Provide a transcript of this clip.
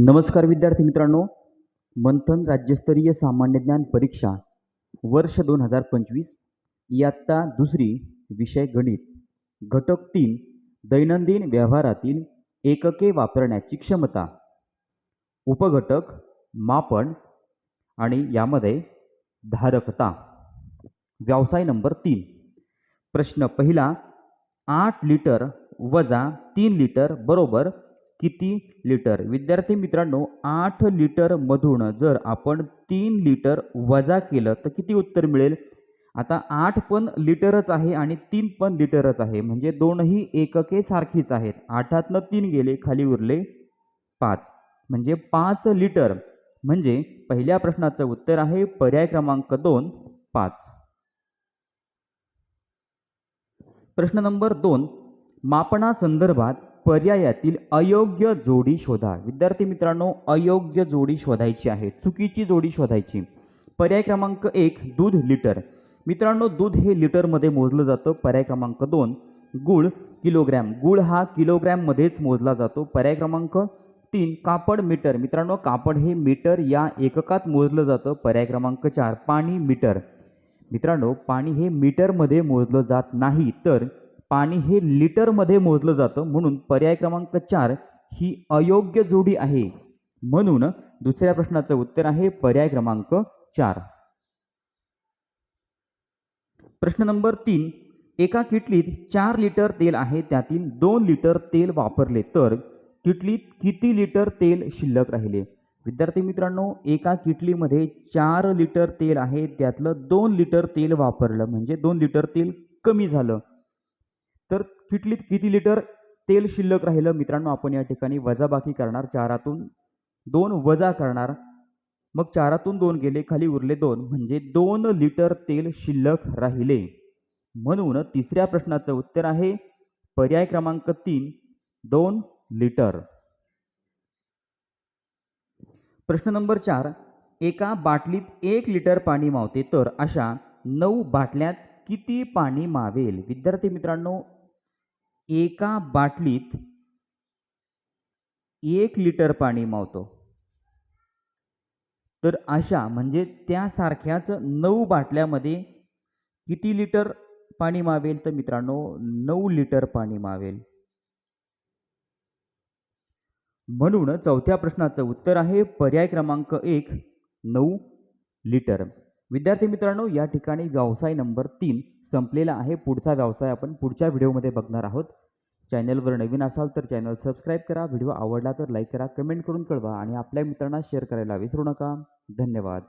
नमस्कार विद्यार्थी मित्रांनो. मंथन राज्यस्तरीय सामान्य ज्ञान परीक्षा वर्ष दोन हजार पंचवीस. इयत्ता दुसरी विषय गणित. घटक तीन दैनंदिन व्यवहारातील एकके वापरण्याची क्षमता. उपघटक मापन आणि यामध्ये धारकता. व्यवसाय नंबर तीन. प्रश्न पहिला आठ लिटर वजा तीन लिटर बरोबर किती लिटर? विद्यार्थी मित्रांनो आठ लिटरमधून जर आपण तीन लिटर वजा केलं तर किती उत्तर मिळेल? आता आठ पण लिटरच आहे आणि तीन पण लिटरच आहे. म्हणजे दोनही एकके सारखीच आहेत. आठातनं तीन गेले खाली उरले पाच. म्हणजे पाच लिटर. म्हणजे पहिल्या प्रश्नाचं उत्तर आहे पर्याय क्रमांक दोन पाच. प्रश्न नंबर दोन. मापनासंदर्भात पर्यायातील अयोग्य जोडी शोधा. विद्यार्थी मित्रांनो अयोग्य जोडी शोधायची आहे. चुकीची जोडी शोधायची. पर्याय क्रमांक एक दूध लिटर. मित्रांनो दूध हे लिटरमध्ये मोजलं जातं. पर्याय क्रमांक दोन गुळ किलोग्रॅम. गुळ हा किलोग्रॅममध्येच मोजला जातो. पर्याय क्रमांक तीन कापड मीटर. मित्रांनो कापड हे मीटर या एककात मोजलं जातं. पर्याय क्रमांक चार पाणी मीटर. मित्रांनो पाणी हे मीटरमध्ये मोजलं जात नाही. तर पाणी हे लिटरमध्ये मोजलं जातं म्हणून पर्याय क्रमांक चार ही अयोग्य जोडी आहे. म्हणून दुसऱ्या प्रश्नाचं उत्तर आहे पर्याय क्रमांक चार. प्रश्न नंबर तीन एका किटलीत चार लिटर तेल आहे त्यातील दोन लिटर तेल वापरले तर किटलीत किती लिटर तेल शिल्लक राहिले? विद्यार्थी मित्रांनो एका किटलीमध्ये चार लिटर तेल आहे त्यातलं दोन लिटर तेल वापरलं म्हणजे दोन लिटर तेल कमी झालं. तर किटलीत किती लिटर तेल शिल्लक राहिलं? मित्रांनो आपण या ठिकाणी वजाबाकी करणार. चारातून दोन वजा करणार. मग चारातून दोन गेले खाली उरले दोन. म्हणजे दोन लिटर तेल शिल्लक राहिले. म्हणून तिसऱ्या प्रश्नाचं उत्तर आहे पर्याय क्रमांक तीन दोन लिटर. प्रश्न नंबर चार एका बाटलीत एक लिटर पाणी मावते तर अशा नऊ बाटल्यात किती पाणी मावेल? विद्यार्थी मित्रांनो एका बाटलीत एक लिटर पाणी मावतो. तर अशा म्हणजे त्यासारख्याच नऊ बाटल्यामध्ये किती लिटर पाणी मावेल? तर मित्रांनो नऊ लिटर पाणी मावेल. म्हणून चौथ्या प्रश्नाचं उत्तर आहे पर्याय क्रमांक एक नऊ लिटर. विद्यार्थी मित्रांनो या ठिकाणी व्यवसाय नंबर तीन संपलेला आहे. पुढचा व्यवसाय आपण पुढच्या व्हिडिओमध्ये बघणार आहोत. चॅनलवर नवीन असाल तर चॅनल सबस्क्राईब करा. व्हिडिओ आवडला तर लाईक करा कमेंट करून कळवा आणि आपल्या मित्रांना शेअर करायला विसरू नका. धन्यवाद.